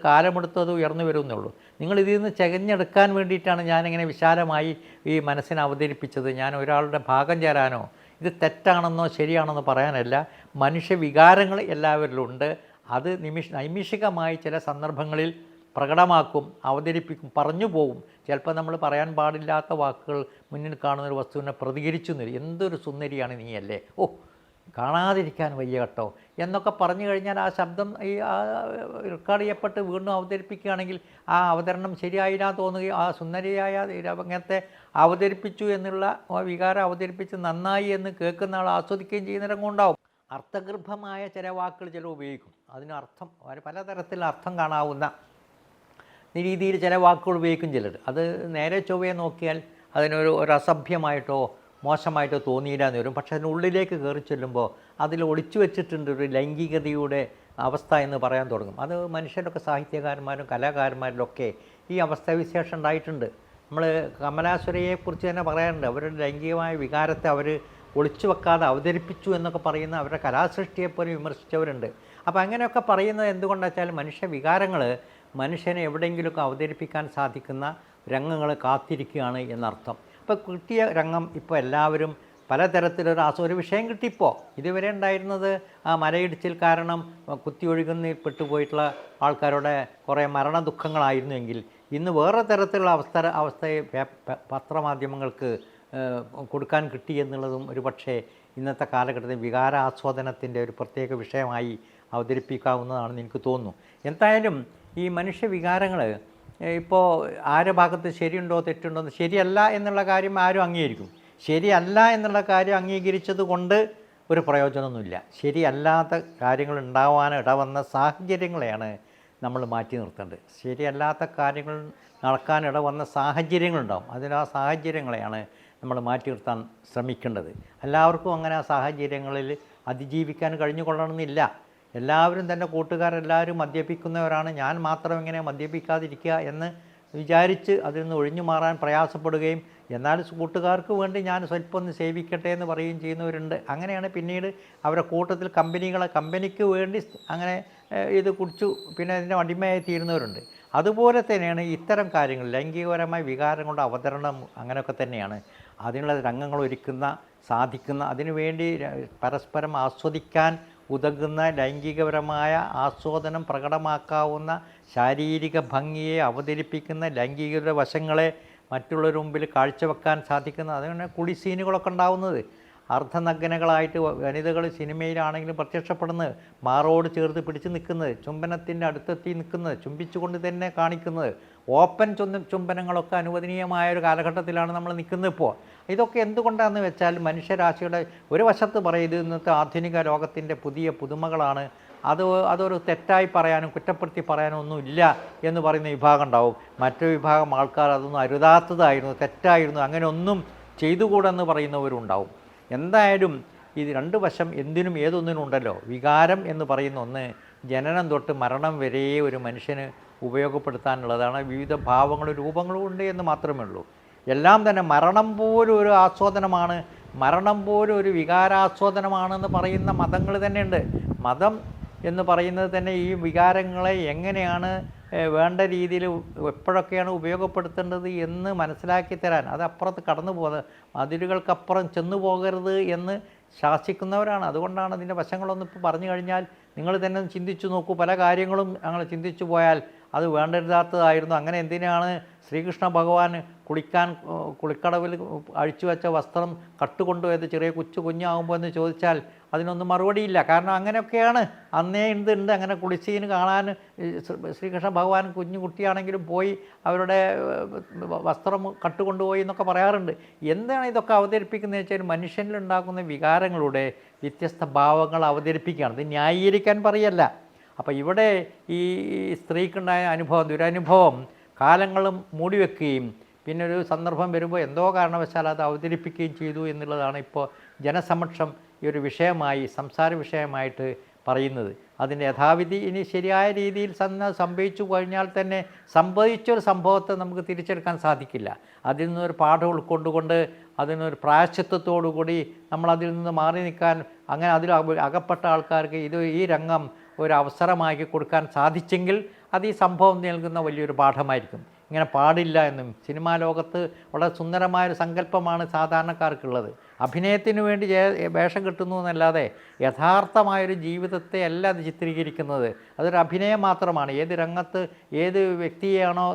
അത് ഉയർന്നു വരുമെന്നുള്ളൂ നിങ്ങൾ ഇതിൽ നിന്ന് ചകഞ്ഞെടുക്കാൻ വേണ്ടിയിട്ടാണ് ഞാനിങ്ങനെ വിശാലമായി ഈ മനസ്സിനെ അവതരിപ്പിച്ചത്. ഞാൻ ഒരാളുടെ ഭാഗം ചേരാനോ ഇത് തെറ്റാണെന്നോ ശരിയാണെന്നോ പറയാനല്ല. മനുഷ്യ വികാരങ്ങൾ എല്ലാവരിലും ഉണ്ട് അത് നിമിഷ നൈമിഷികമായി ചില സന്ദർഭങ്ങളിൽ പ്രകടമാക്കും അവതരിപ്പിക്കും പറഞ്ഞു പോവും ചിലപ്പോൾ നമ്മൾ പറയാൻ പാടില്ലാത്ത വാക്കുകൾ മുന്നിൽ കാണുന്ന ഒരു വസ്തുവിനെ പ്രതികരിച്ചു എന്ന് എന്തൊരു സുന്ദരിയാണ് നീയല്ലേ? ഓ കാണാതിരിക്കാൻ വയ്യ കേട്ടോ എന്നൊക്കെ പറഞ്ഞു കഴിഞ്ഞാൽ ആ ശബ്ദം ഈ റെക്കോർഡ് ചെയ്യപ്പെട്ട് വീണ്ടും അവതരിപ്പിക്കുകയാണെങ്കിൽ ആ അവതരണം ശരിയായില്ല തോന്നുകയും ആ സുന്ദരിയായ രംഗത്തെ അവതരിപ്പിച്ചു എന്നുള്ള വികാരം അവതരിപ്പിച്ച് നന്നായി എന്ന് കേൾക്കുന്ന ആൾ ആസ്വദിക്കുകയും ചെയ്യുന്ന രംഗം ഉണ്ടാവും അർത്ഥഗർഭമായ ചില വാക്കുകൾ ചില ഉപയോഗിക്കും. അതിന് അർത്ഥം പലതരത്തിൽ അർത്ഥം കാണാവുന്ന രീതിയിൽ ചില വാക്കുകൾ ഉപയോഗിക്കും ചിലർ. അത് നേരെ ചൊവ്വയെ നോക്കിയാൽ അതിനൊരു ഒരു അസഭ്യമായിട്ടോ മോശമായിട്ടോ തോന്നിയില്ല എന്ന് വരും. പക്ഷേ അതിനുള്ളിലേക്ക് കയറി ചെല്ലുമ്പോൾ അതിൽ ഒളിച്ചു വെച്ചിട്ടുണ്ട് ഒരു ലൈംഗികതയുടെ അവസ്ഥ എന്ന് പറയാൻ തുടങ്ങും. അത് മനുഷ്യരൊക്കെ സാഹിത്യകാരന്മാരും കലാകാരന്മാരിലൊക്കെ ഈ അവസ്ഥ അവസ്ഥാവിശേഷം ഉണ്ടായിട്ടുണ്ട്. നമ്മൾ കമലാസുരയെക്കുറിച്ച് തന്നെ പറയാറുണ്ട്. അവരുടെ ലൈംഗികമായ വികാരത്തെ അവർ ഒളിച്ചു വെക്കാതെ അവതരിപ്പിച്ചു എന്നൊക്കെ പറയുന്ന അവരുടെ കലാസൃഷ്ടിയെപ്പോലും വിമർശിച്ചവരുണ്ട്. അപ്പോൾ അങ്ങനെയൊക്കെ പറയുന്നത് എന്തുകൊണ്ടാച്ചാൽ മനുഷ്യ വികാരങ്ങൾ മനുഷ്യനെ എവിടെയെങ്കിലുമൊക്കെ അവതരിപ്പിക്കാൻ സാധിക്കുന്ന രംഗങ്ങൾ കാത്തിരിക്കുകയാണ് എന്നർത്ഥം. ഇപ്പോൾ കിട്ടിയ രംഗം ഇപ്പോൾ എല്ലാവരും പലതരത്തിലൊരു ആസ്വ ഒരു വിഷയം കിട്ടിപ്പോൾ ഇതുവരെ ഉണ്ടായിരുന്നത് ആ മലയിടിച്ചിൽ കാരണം കുത്തിയൊഴുകുന്ന പെട്ടുപോയിട്ടുള്ള ആൾക്കാരുടെ കുറേ മരണ ദുഃഖങ്ങളായിരുന്നുവെങ്കിൽ ഇന്ന് വേറെ തരത്തിലുള്ള അവസ്ഥ അവസ്ഥയെ പത്രമാധ്യമങ്ങൾക്ക് കൊടുക്കാൻ കിട്ടി എന്നുള്ളതും ഒരു പക്ഷേ ഇന്നത്തെ കാലഘട്ടത്തിൽ വികാരാസ്വാദനത്തിന്റെ ഒരു പ്രത്യേക വിഷയമായി അവതരിപ്പിക്കാവുന്നതാണെന്ന് എനിക്ക് തോന്നുന്നു. എന്തായാലും ഈ മനുഷ്യ വികാരങ്ങൾ ഇപ്പോൾ ആരുടെ ഭാഗത്ത് ശരിയുണ്ടോ തെറ്റുണ്ടോ ശരിയല്ല എന്നുള്ള കാര്യം ആരും അംഗീകരിക്കും. ശരിയല്ല എന്നുള്ള കാര്യം അംഗീകരിച്ചത് കൊണ്ട് ഒരു പ്രയോജനമൊന്നുമില്ല. ശരിയല്ലാത്ത കാര്യങ്ങൾ ഉണ്ടാവാൻ ഇടവന്ന സാഹചര്യങ്ങളെയാണ് നമ്മൾ മാറ്റി നിർത്തേണ്ടത്. ശരിയല്ലാത്ത കാര്യങ്ങൾ നടക്കാൻ ഇടവന്ന സാഹചര്യങ്ങളുണ്ടാവും. അതിന് ആ സാഹചര്യങ്ങളെയാണ് നമ്മൾ മാറ്റി നിർത്താൻ ശ്രമിക്കേണ്ടത്. എല്ലാവർക്കും അങ്ങനെ ആ സാഹചര്യങ്ങളിൽ അതിജീവിക്കാൻ കഴിഞ്ഞുകൊള്ളണമെന്നില്ല. എല്ലാവരും തന്നെ കൂട്ടുകാരെല്ലാവരും മദ്യപിക്കുന്നവരാണ്. ഞാൻ മാത്രം ഇങ്ങനെ മദ്യപിക്കാതിരിക്കുക എന്ന് വിചാരിച്ച് അതിൽ നിന്ന് ഒഴിഞ്ഞു മാറാൻ പ്രയാസപ്പെടുകയും എന്നാൽ കൂട്ടുകാർക്ക് വേണ്ടി ഞാൻ സ്വല്പം ഒന്ന് സേവിക്കട്ടെ എന്ന് പറയുകയും ചെയ്യുന്നവരുണ്ട്. അങ്ങനെയാണ് പിന്നീട് അവരുടെ കൂട്ടത്തിൽ കമ്പനികളെ കമ്പനിക്ക് വേണ്ടി അങ്ങനെ ഇത് കുടിച്ചു പിന്നെ അതിന്റെ അടിമയായി തീരുന്നവരുണ്ട്. അതുപോലെ തന്നെയാണ് ഇത്തരം കാര്യങ്ങൾ ലൈംഗികപരമായ വികാരം കൊണ്ട് അവതരണം അങ്ങനെയൊക്കെ തന്നെയാണ്. അതിനുള്ള രംഗങ്ങൾ ഒരുക്കുന്ന സാധിക്കുന്ന അതിനുവേണ്ടി പരസ്പരം ആസ്വദിക്കാൻ ഉതകുന്ന ലൈംഗികപരമായ ആസ്വാദനം പ്രകടമാക്കാവുന്ന ശാരീരിക ഭംഗിയെ അവതരിപ്പിക്കുന്ന ലൈംഗികരുടെ വശങ്ങളെ മറ്റുള്ളവരുടെ മുമ്പിൽ കാഴ്ചവെക്കാൻ സാധിക്കുന്ന അതുകൊണ്ട് കുളി സീനുകളൊക്കെ ഉണ്ടാവുന്നത്. അർദ്ധനഗ്നകളായിട്ട് വനിതകൾ സിനിമയിലാണെങ്കിലും പ്രത്യക്ഷപ്പെടുന്നത് മാറോട് ചേർത്ത് പിടിച്ച് നിൽക്കുന്നത് ചുംബനത്തിന്റെ അടുത്തെത്തി നിൽക്കുന്നത് ചുംബിച്ചുകൊണ്ട് തന്നെ കാണിക്കുന്നത് ഓപ്പൺ ചുന്ത ചുംബനങ്ങളൊക്കെ അനുവദനീയമായ ഒരു കാലഘട്ടത്തിലാണ് നമ്മൾ നിൽക്കുന്നത് ഇപ്പോൾ. ഇതൊക്കെ എന്തുകൊണ്ടാണെന്ന് വെച്ചാൽ മനുഷ്യരാശിയുടെ ഒരു വശത്ത് പറയുന്നത് ഇന്നത്തെ ആധുനിക ലോകത്തിന്റെ പുതിയ പുതുമകളാണ്. അത് അതൊരു തെറ്റായി പറയാനും കുറ്റപ്പെടുത്തി പറയാനും ഒന്നും ഇല്ല എന്ന് പറയുന്ന വിഭാഗം ഉണ്ടാവും. മറ്റൊരു വിഭാഗം ആൾക്കാർ അതൊന്നും അരുതാത്തതായിരുന്നു തെറ്റായിരുന്നു അങ്ങനെ ഒന്നും ചെയ്തുകൂടെന്ന് പറയുന്നവരുണ്ടാവും. എന്തായാലും ഇത് രണ്ട് വശം എന്തിനും ഏതൊന്നിനും ഉണ്ടല്ലോ വികാരം എന്ന് പറയുന്ന ഒന്ന് ജനനം തൊട്ട് മരണം വരെ ഒരു മനുഷ്യന് ഉപയോഗപ്പെടുത്താനുള്ളതാണ്. വിവിധ ഭാവങ്ങളും രൂപങ്ങളും ഉണ്ട് എന്ന് മാത്രമേ ഉള്ളൂ. എല്ലാം തന്നെ മരണം പോലും ഒരു ആസ്വാദനമാണ്. മരണം പോലും ഒരു വികാരാസ്വാദനമാണെന്ന് പറയുന്ന മതങ്ങൾ തന്നെയുണ്ട്. മതം എന്ന് പറയുന്നത് തന്നെ ഈ വികാരങ്ങളെ എങ്ങനെയാണ് വേണ്ട രീതിയിൽ എപ്പോഴൊക്കെയാണ് ഉപയോഗപ്പെടുത്തേണ്ടത് എന്ന് മനസ്സിലാക്കി തരാൻ അത് അപ്പുറത്ത് കടന്നു പോകുന്നത് അതിരുകൾക്കപ്പുറം ചെന്നു പോകരുത് എന്ന് ശാസിക്കുന്നവരാണ്. അതുകൊണ്ടാണ് അതിന്റെ വശങ്ങളൊന്നും ഇപ്പോൾ പറഞ്ഞു കഴിഞ്ഞാൽ നിങ്ങൾ തന്നെ ചിന്തിച്ചു നോക്കൂ. പല കാര്യങ്ങളും ഞങ്ങൾ ചിന്തിച്ചു പോയാൽ അത് വേണ്ടരുതാത്തതായിരുന്നു. അങ്ങനെ എന്തിനാണ് ശ്രീകൃഷ്ണ ഭഗവാൻ കുളിക്കാൻ കുളിക്കടവിൽ അഴിച്ചു വെച്ച വസ്ത്രം കട്ടുകൊണ്ടുപോയത് ചെറിയ കൊച്ചു കുഞ്ഞാകുമ്പോൾ എന്ന് ചോദിച്ചാൽ അതിനൊന്നും മറുപടിയില്ല. കാരണം അങ്ങനെയൊക്കെയാണ്. അന്നേ ഉണ്ട്? അങ്ങനെ കുളിച്ചീന് കാണാൻ ശ്രീകൃഷ്ണ ഭഗവാൻ കുഞ്ഞു കുട്ടിയാണെങ്കിലും പോയി അവരുടെ വസ്ത്രം കട്ടുകൊണ്ടുപോയി എന്നൊക്കെ പറയാറുണ്ട്. എന്താണ് ഇതൊക്കെ അവതരിപ്പിക്കുന്നത് വെച്ചാൽ മനുഷ്യനിലുണ്ടാക്കുന്ന വികാരങ്ങളുടെ വ്യത്യസ്ത ഭാവങ്ങൾ അവതരിപ്പിക്കുകയാണ്. ഇത് ന്യായീകരിക്കാൻ പറയല്ല. അപ്പോൾ ഇവിടെ ഈ സ്ത്രീക്കുണ്ടായ അനുഭവം ദുരനുഭവം കാലങ്ങളും മൂടിവെക്കുകയും പിന്നെ ഒരു സന്ദർഭം വരുമ്പോൾ എന്തോ കാരണവശാൽ അത് അവതരിപ്പിക്കുകയും ചെയ്തു എന്നുള്ളതാണ് ഇപ്പോൾ ജനസമക്ഷം ഈ ഒരു വിഷയമായി സംസാര വിഷയമായിട്ട് പറയുന്നത്. അതിന്റെ യഥാവിധി ഇനി ശരിയായ രീതിയിൽ തന്നെ സംഭവിച്ചു കഴിഞ്ഞാൽ തന്നെ സംഭവിച്ചൊരു സംഭവത്തെ നമുക്ക് തിരിച്ചെടുക്കാൻ സാധിക്കില്ല. അതിൽ നിന്നൊരു പാഠം ഉൾക്കൊണ്ടുകൊണ്ട് അതിനൊരു പ്രായശ്ചിത്വത്തോടു കൂടി നമ്മൾ അതിൽ നിന്ന് മാറി നിൽക്കാൻ അങ്ങനെ അതിൽ അക- അകപ്പെട്ട ആൾക്കാർക്ക് ഇത് ഈ രംഗം ഒരു അവസരമാക്കി കൊടുക്കാൻ സാധിച്ചെങ്കിൽ അത് ഈ സംഭവം നൽകുന്ന വലിയൊരു പാഠമായിരിക്കും. ഇങ്ങനെ പാടില്ല എന്നും സിനിമാ ലോകത്ത് വളരെ സുന്ദരമായൊരു സങ്കല്പമാണ് സാധാരണക്കാർക്കുള്ളത്. അഭിനയത്തിന് വേണ്ടി വേഷം കിട്ടുന്നു എന്നല്ലാതെ യഥാർത്ഥമായൊരു ജീവിതത്തെ അല്ല അത് ചിത്രീകരിക്കുന്നത്. അതൊരു അഭിനയം മാത്രമാണ്. ഏത് രംഗത്ത് ഏത് വ്യക്തിയെയാണോ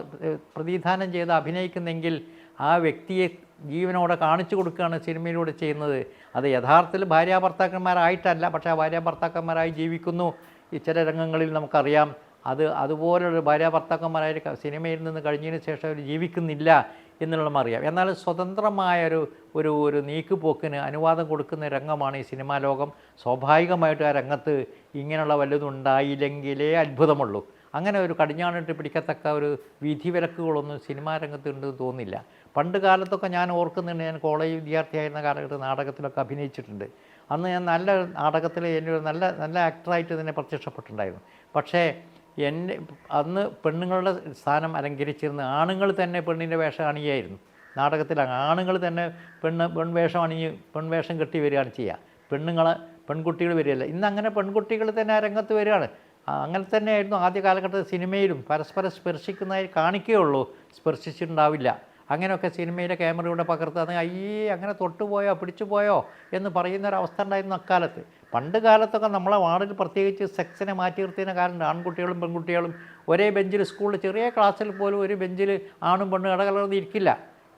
പ്രതിധാനം ചെയ്ത് അഭിനയിക്കുന്നെങ്കിൽ ആ വ്യക്തിയെ ജീവനോടെ കാണിച്ചു കൊടുക്കുകയാണ് സിനിമയിലൂടെ ചെയ്യുന്നത്. അത് യഥാർത്ഥത്തിൽ ഭാര്യാഭർത്താക്കന്മാരായിട്ടല്ല പക്ഷേ ആ ഭാര്യാഭർത്താക്കന്മാരായി ജീവിക്കുന്നു. ഈ ചില രംഗങ്ങളിൽ നമുക്കറിയാം. അത് അതുപോലുള്ള ഭാര്യാഭർത്താക്കന്മാരായ ക- സിനിമയിൽ നിന്ന് കഴിഞ്ഞതിന് ശേഷം അവർ ജീവിക്കുന്നില്ല എന്നുള്ളതും അറിയാം. എന്നാൽ സ്വതന്ത്രമായൊരു ഒരു ഒരു നീക്കുപോക്കിന് അനുവാദം കൊടുക്കുന്ന രംഗമാണ് ഈ സിനിമാ ലോകം. സ്വാഭാവികമായിട്ട് ആ രംഗത്ത് ഇങ്ങനെയുള്ള വല്ലതും ഉണ്ടായില്ലെങ്കിലേ അത്ഭുതമുള്ളൂ. അങ്ങനെ ഒരു കടിഞ്ഞാണിട്ട് പിടിക്കത്തക്ക ഒരു വിധിവിലക്കുകളൊന്നും സിനിമാ രംഗത്ത് ഉണ്ടെന്ന് തോന്നില്ല. പണ്ട് കാലത്തൊക്കെ ഞാൻ ഓർക്കുന്നുണ്ട് ഞാൻ കോളേജ് വിദ്യാർത്ഥിയായിരുന്ന കാലഘട്ടത്തിൽ നാടകത്തിലൊക്കെ അഭിനയിച്ചിട്ടുണ്ട്. അന്ന് ഞാൻ നല്ല നാടകത്തിൽ എന്റെ ഒരു നല്ല നല്ല ആക്ടറായിട്ട് തന്നെ പ്രത്യക്ഷപ്പെട്ടിട്ടുണ്ടായിരുന്നു. പക്ഷേ എന്നെ അന്ന് പെണ്ണുങ്ങളുടെ സ്ഥാനം അലങ്കരിച്ചിരുന്ന ആണുങ്ങൾ തന്നെ പെണ്ണിന്റെ വേഷം അണിയായിരുന്നു. നാടകത്തിൽ ആണുങ്ങൾ തന്നെ പെണ്ണ് പെൺവേഷം അണിഞ്ഞ് പെൺവേഷം കെട്ടി വരികയാണ് ചെയ്യുക. പെണ്ണുങ്ങൾ പെൺകുട്ടികൾ വരികയല്ല. ഇന്ന് അങ്ങനെ പെൺകുട്ടികൾ തന്നെ രംഗത്ത് വരികയാണ്. അങ്ങനെ തന്നെയായിരുന്നു ആദ്യ കാലഘട്ടത്തിൽ സിനിമയിലും പരസ്പരം സ്പർശിക്കുന്നതായി കാണിക്കുകയുള്ളൂ സ്പർശിച്ചിട്ടുണ്ടാവില്ല. അങ്ങനെയൊക്കെ സിനിമയിലെ ക്യാമറയുടെ പകർത്ത് അയ്യേ അങ്ങനെ തൊട്ടുപോയോ? പിടിച്ചുപോയോ? എന്ന് പറയുന്നൊരവസ്ഥ ഉണ്ടായിരുന്നു അക്കാലത്ത്. പണ്ട് കാലത്തൊക്കെ നമ്മളെ വാർഡിൽ പ്രത്യേകിച്ച് സെക്സിനെ മാറ്റി നിർത്തിയ കാരണം ആൺകുട്ടികളും പെൺകുട്ടികളും ഒരേ ബെഞ്ചിൽ സ്കൂളിൽ ചെറിയ ക്ലാസ്സിൽ പോലും ഒരു ബെഞ്ചിൽ ആണും പെണ്ണും ഇടകലർന്ന് ഇരിക്കില്ല.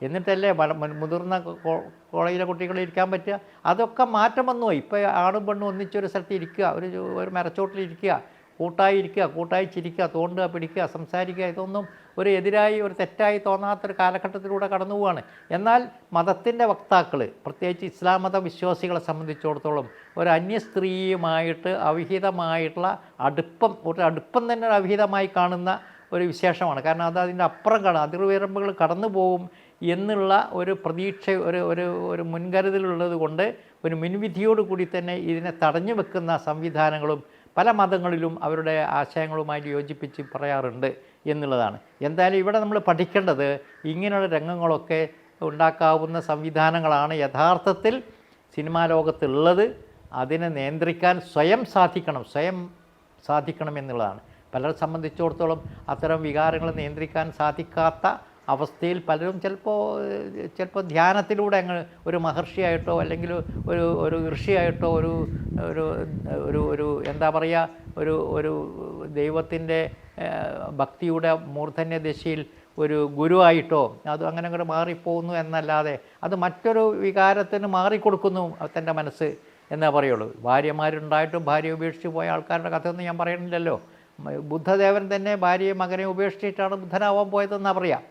എന്നിട്ടല്ലേ മുതിർന്ന കോളേജിലെ കുട്ടികൾ ഇരിക്കാൻ പറ്റുക? അതൊക്കെ മാറ്റം വന്നു ഇപ്പോൾ ആണും പെണ്ണും ഒന്നിച്ചൊരു സ്ഥലത്ത് ഇരിക്കുക. ഒരു ഒരു മരച്ചോട്ടിൽ ഇരിക്കുക. കൂട്ടായി ഇരിക്കുക കൂട്ടായി ചിരിക്കുക തോണ്ടുക പിടിക്കുക സംസാരിക്കുക ഇതൊന്നും ഒരു എതിരായി ഒരു തെറ്റായി തോന്നാത്തൊരു കാലഘട്ടത്തിലൂടെ കടന്നു പോവുകയാണ് എന്നാൽ മതത്തിന്റെ വക്താക്കൾ പ്രത്യേകിച്ച് ഇസ്ലാം മത വിശ്വാസികളെ സംബന്ധിച്ചിടത്തോളം ഒരു അന്യ സ്ത്രീയുമായിട്ട് അവിഹിതമായിട്ടുള്ള അടുപ്പം ഒരു അടുപ്പം തന്നെ അവിഹിതമായി കാണുന്ന ഒരു വിശേഷമാണ്. കാരണം അത് അതിന്റെ അപ്പുറം കാണും അതിർവരമ്പുകൾ കടന്നു പോകും എന്നുള്ള ഒരു പ്രതീക്ഷ ഒരു ഒരു ഒരു മുൻകരുതലുള്ളത് കൊണ്ട് ഒരു മുൻവിധിയോടുകൂടി തന്നെ ഇതിനെ തടഞ്ഞു വെക്കുന്ന സംവിധാനങ്ങളും പല മതങ്ങളിലും അവരുടെ ആശയങ്ങളുമായിട്ട് യോജിപ്പിച്ച് പറയാറുണ്ട് എന്നുള്ളതാണ്. എന്തായാലും ഇവിടെ നമ്മൾ പഠിക്കേണ്ടത് ഇങ്ങനെയുള്ള രംഗങ്ങളൊക്കെ ഉണ്ടാക്കാവുന്ന സംവിധാനങ്ങളാണ് യഥാർത്ഥത്തിൽ സിനിമാ ലോകത്തുള്ളത്. അതിനെ നിയന്ത്രിക്കാൻ സ്വയം സാധിക്കണം സ്വയം സാധിക്കണം എന്നുള്ളതാണ്. പലരെ സംബന്ധിച്ചിടത്തോളം അത്തരം വികാരങ്ങൾ നിയന്ത്രിക്കാൻ സാധിക്കാത്ത അവസ്ഥയിൽ പലരും ചിലപ്പോൾ ചിലപ്പോൾ ധ്യാനത്തിലൂടെ അങ്ങ് ഒരു മഹർഷിയായിട്ടോ അല്ലെങ്കിൽ ഒരു ഒരു ഋഷിയായിട്ടോ ഒരു ഒരു ഒരു ഒരു എന്താ പറയുക ഒരു ഒരു ദൈവത്തിന്റെ ഭക്തിയുടെ മൂർധന്യ ദശയിൽ ഒരു ഗുരുവായിട്ടോ അത് അങ്ങനെ അങ്ങോട്ട് മാറിപ്പോകുന്നു എന്നല്ലാതെ അത് മറ്റൊരു വികാരത്തിന് മാറിക്കൊടുക്കുന്നു തന്റെ മനസ്സ് എന്നേ പറയുള്ളൂ. ഭാര്യമാരുണ്ടായിട്ടും ഭാര്യ ഉപേക്ഷിച്ച് പോയ ആൾക്കാരുടെ കഥയൊന്നും ഞാൻ പറയുന്നില്ലല്ലോ. ബുദ്ധദേവൻ തന്നെ ഭാര്യയും മകനെ ഉപേക്ഷിച്ചിട്ടാണ് ബുദ്ധനാവാൻ പോയതെന്നാണ് പറയാം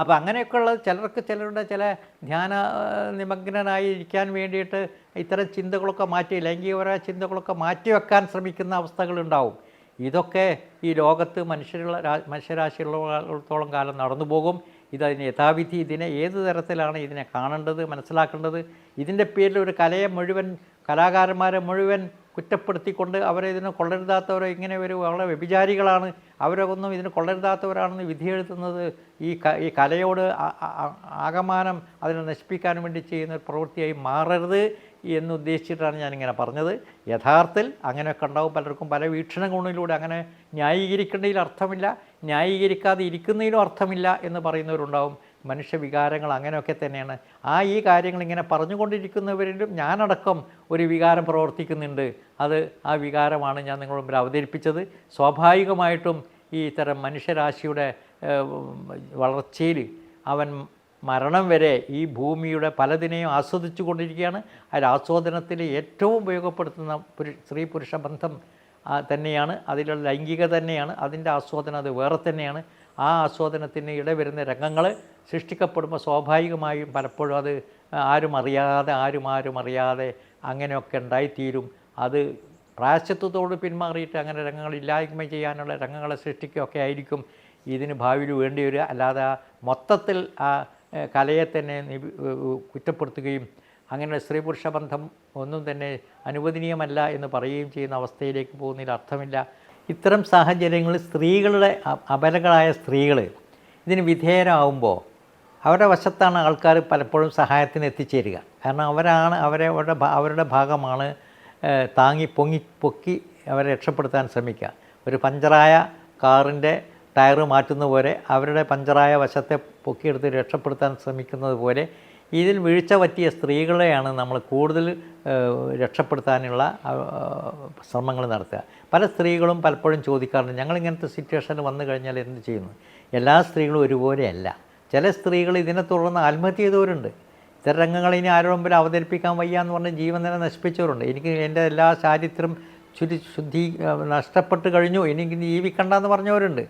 അപ്പോൾ അങ്ങനെയൊക്കെയുള്ള ചിലർക്ക് ചിലരുടെ ചില ധ്യാന നിമഗ്നനായി ഇരിക്കാൻ വേണ്ടിയിട്ട് ഇത്തരം ചിന്തകളൊക്കെ മാറ്റി ലൈംഗികപരമായ ചിന്തകളൊക്കെ മാറ്റി വെക്കാൻ ശ്രമിക്കുന്ന അവസ്ഥകളുണ്ടാവും. ഇതൊക്കെ ഈ ലോകത്ത് മനുഷ്യരുള്ള മനുഷ്യരാശിയുള്ളിടത്തോളം കാലം നടന്നു പോകും. ഇതതിന് യഥാവിധി ഇതിനെ ഏത് തരത്തിലാണ് ഇതിനെ കാണേണ്ടത് മനസ്സിലാക്കേണ്ടത്? ഇതിന്റെ പേരിൽ ഒരു കലയെ മുഴുവൻ കലാകാരന്മാരെ മുഴുവൻ കുറ്റപ്പെടുത്തിക്കൊണ്ട് അവരെ ഇതിന് കൊള്ളരുതാത്തവരോ ഇങ്ങനെ ഒരു വളരെ വ്യഭിചാരികളാണ്. അവരൊന്നും ഇതിന് കൊള്ളരുതാത്തവരാണെന്ന് വിധിയെഴുത്തുന്നത് ഈ ക ഈ കലയോട് ആകമാനം അതിനെ നശിപ്പിക്കാൻ വേണ്ടി ചെയ്യുന്ന ഒരു പ്രവൃത്തിയായി മാറരുത് എന്നുദ്ദേശിച്ചിട്ടാണ് ഞാനിങ്ങനെ പറഞ്ഞത്. യഥാർത്ഥത്തിൽ അങ്ങനെയൊക്കെ ഉണ്ടാവും. പലർക്കും പല വീക്ഷണങ്ങളിലൂടെ അങ്ങനെ ന്യായീകരിക്കേണ്ടതിൽ അർത്ഥമില്ല. ന്യായീകരിക്കാതെ ഇരിക്കുന്നതിലും അർത്ഥമില്ല എന്ന് പറയുന്നവരുണ്ടാവും. മനുഷ്യ വികാരങ്ങൾ അങ്ങനെയൊക്കെ തന്നെയാണ്. ആ ഈ കാര്യങ്ങൾ ഇങ്ങനെ പറഞ്ഞുകൊണ്ടിരിക്കുന്നവരിലും ഞാനടക്കം ഒരു വികാരം പ്രവർത്തിക്കുന്നുണ്ട്. അത് ആ വികാരമാണ് ഞാൻ നിങ്ങളുടെ മുമ്പിൽ അവതരിപ്പിച്ചത്. സ്വാഭാവികമായിട്ടും ഈ ഇത്തരം മനുഷ്യരാശിയുടെ വളർച്ചയിൽ അവൻ മരണം വരെ ഈ ഭൂമിയുടെ പലതിനെയും ആസ്വദിച്ചു കൊണ്ടിരിക്കുകയാണ്. അതിൽ ആസ്വാദനത്തിൽ ഏറ്റവും ഉപയോഗപ്പെടുത്തുന്ന പുരു സ്ത്രീ പുരുഷ ബന്ധം തന്നെയാണ്. അതിലുള്ള ലൈംഗിക തന്നെയാണ്. അതിന്റെ ആസ്വാദനം അത് വേറെ തന്നെയാണ്. ആ ആസ്വാദനത്തിന് ഇടവരുന്ന രംഗങ്ങൾ സൃഷ്ടിക്കപ്പെടുമ്പോൾ സ്വാഭാവികമായും പലപ്പോഴും അത് ആരും അറിയാതെ ആരും ആരും അറിയാതെ അങ്ങനെയൊക്കെ ഉണ്ടായിത്തീരും. അത് പ്രായശ്ചിത്വത്തോട് പിന്മാറിയിട്ട് അങ്ങനെ രംഗങ്ങൾ ഇല്ലായ്മ ചെയ്യാനുള്ള രംഗങ്ങളെ സൃഷ്ടിക്കുകയൊക്കെ ആയിരിക്കും ഇതിന് ഭാവിയിൽ വേണ്ടി വരിക. അല്ലാതെ മൊത്തത്തിൽ ആ കലയെ തന്നെ കുറ്റപ്പെടുത്തുകയും അങ്ങനെ സ്ത്രീ പുരുഷ ബന്ധം ഒന്നും തന്നെ അനുവദനീയമല്ല എന്ന് പറയുകയും ചെയ്യുന്ന അവസ്ഥയിലേക്ക് പോകുന്നതിൽ അർത്ഥമില്ല. ഇത്തരം സാഹചര്യങ്ങളിൽ സ്ത്രീകളുടെ അപലകളായ സ്ത്രീകൾ ഇതിന് വിധേയരാകുമ്പോൾ അവരുടെ വശത്താണ് ആൾക്കാർ പലപ്പോഴും സഹായത്തിന് എത്തിച്ചേരുക. കാരണം അവരാണ് അവരെ അവരുടെ അവരുടെ ഭാഗമാണ് താങ്ങി പൊങ്ങി പൊക്കി അവരെ രക്ഷപ്പെടുത്താൻ ശ്രമിക്കുക. ഒരു പഞ്ചറായ കാറിന്റെ ടയർ മാറ്റുന്ന പോലെ അവരുടെ പഞ്ചറായ വശത്തെ പൊക്കിയെടുത്ത് രക്ഷപ്പെടുത്താൻ ശ്രമിക്കുന്നത് പോലെ ഇതിൽ വീഴ്ച പറ്റിയ സ്ത്രീകളെയാണ് നമ്മൾ കൂടുതൽ രക്ഷപ്പെടുത്താനുള്ള ശ്രമങ്ങൾ നടത്തുക. പല സ്ത്രീകളും പലപ്പോഴും ചോദിക്കാറുണ്ട് ഞങ്ങൾ ഇങ്ങനത്തെ സിറ്റുവേഷനിൽ വന്നു കഴിഞ്ഞാൽ എന്ത് ചെയ്യുന്നു? എല്ലാ സ്ത്രീകളും ഒരുപോലെയല്ല. ചില സ്ത്രീകൾ ഇതിനെ തുടർന്ന് ആത്മഹത്യ ചെയ്തവരുണ്ട്. ഇത്തരം രംഗങ്ങൾ ഇനി ആരുടെ മുമ്പിൽ അവതരിപ്പിക്കാൻ വയ്യ എന്ന് പറഞ്ഞ് ജീവൻ തന്നെ നശിപ്പിച്ചവരുണ്ട്. എനിക്ക് എന്റെ എല്ലാ ചാരിത്രം ചുരി ശുദ്ധി നഷ്ടപ്പെട്ട് കഴിഞ്ഞു. എനിക്ക് ജീവിക്കണ്ട എന്ന് പറഞ്ഞവരുണ്ട്.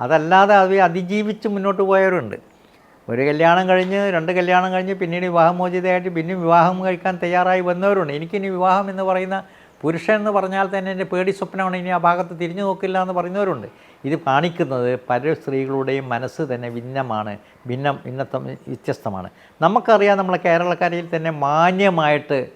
അതല്ലാതെ അവയെ അതിജീവിച്ച് മുന്നോട്ട് പോയവരുണ്ട്. ഒരു കല്യാണം കഴിഞ്ഞ് രണ്ട് കല്യാണം കഴിഞ്ഞ് പിന്നീട് വിവാഹമോചിതയായിട്ട് പിന്നെയും വിവാഹം കഴിക്കാൻ തയ്യാറായി വന്നവരുണ്ട്. എനിക്കിനി വിവാഹം എന്ന് പറയുന്ന പുരുഷൻ എന്ന് പറഞ്ഞാൽ തന്നെ എന്റെ പേടി സ്വപ്നമാണ്. ഇനി ആ ഭാഗത്ത് തിരിഞ്ഞു നോക്കില്ല എന്ന് പറയുന്നവരുണ്ട്. ഇത് കാണിക്കുന്നത് പല സ്ത്രീകളുടെയും മനസ്സ് തന്നെ ഭിന്നമാണ്. ഭിന്നം ഭിന്നത്വം വ്യത്യസ്തമാണ്. നമുക്കറിയാം നമ്മളെ കേരളക്കരയിൽ തന്നെ മാന്യമായിട്ട്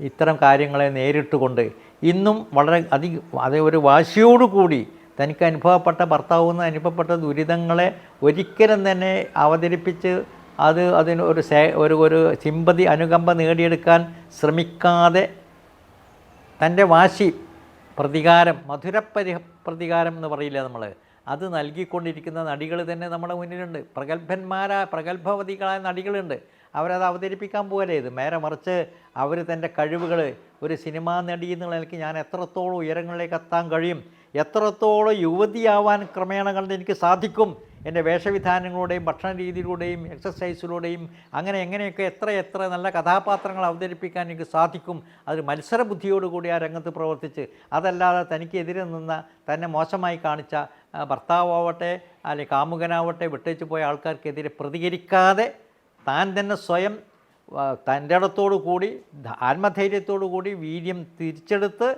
ഇത്തരം കാര്യങ്ങളെ നേരിട്ടുകൊണ്ട് ഇന്നും വളരെ അധികം അത് ഒരു വാശിയോടുകൂടി തനിക്ക് അനുഭവപ്പെട്ട ഭർത്താവുന്ന അനുഭവപ്പെട്ട ദുരിതങ്ങളെ ഒരിക്കലും തന്നെ അവതരിപ്പിച്ച് അത് അതിന് ഒരു സേ ഒരു ഒരു സിമ്പതി അനുകമ്പ നേടിയെടുക്കാൻ ശ്രമിക്കാതെ തന്റെ വാശി പ്രതികാരം മധുരപരി പ്രതികാരം എന്ന് പറയില്ല നമ്മൾ? അത് നൽകിക്കൊണ്ടിരിക്കുന്ന നടികൾ തന്നെ നമ്മുടെ മുന്നിലുണ്ട്. പ്രഗത്ഭന്മാരായ പ്രഗത്ഭവതികളായ നടികളുണ്ട്. അവരത് അവതരിപ്പിക്കാൻ പോലെ ഇത്? നേരെ മറിച്ച് അവർ തന്റെ കഴിവുകൾ ഒരു സിനിമാ നടി എന്നുള്ള നിലയ്ക്ക് ഞാൻ എത്രത്തോളം ഉയരങ്ങളിലേക്ക് എത്താൻ കഴിയും എത്രത്തോളം യുവതിയാവാൻ ക്രമേണ കണ്ട് എനിക്ക് സാധിക്കും എന്റെ വേഷവിധാനങ്ങളുടെയും ഭക്ഷണ രീതിയിലൂടെയും എക്സസൈസിലൂടെയും അങ്ങനെ എങ്ങനെയൊക്കെ എത്ര എത്ര നല്ല കഥാപാത്രങ്ങൾ അവതരിപ്പിക്കാൻ എനിക്ക് സാധിക്കും അത് മത്സരബുദ്ധിയോടുകൂടി ആ രംഗത്ത് പ്രവർത്തിച്ച് അതല്ലാതെ തനിക്കെതിരെ നിന്ന തന്നെ മോശമായി കാണിച്ച ഭർത്താവട്ടെ അല്ലെങ്കിൽ കാമുകനാവട്ടെ വിട്ടേച്ച് പോയ ആൾക്കാർക്കെതിരെ പ്രതികരിക്കാതെ താൻ തന്നെ സ്വയം തന്റെ ഇടത്തോടു കൂടി ആത്മധൈര്യത്തോടു കൂടി വീര്യം തിരിച്ചെടുത്ത്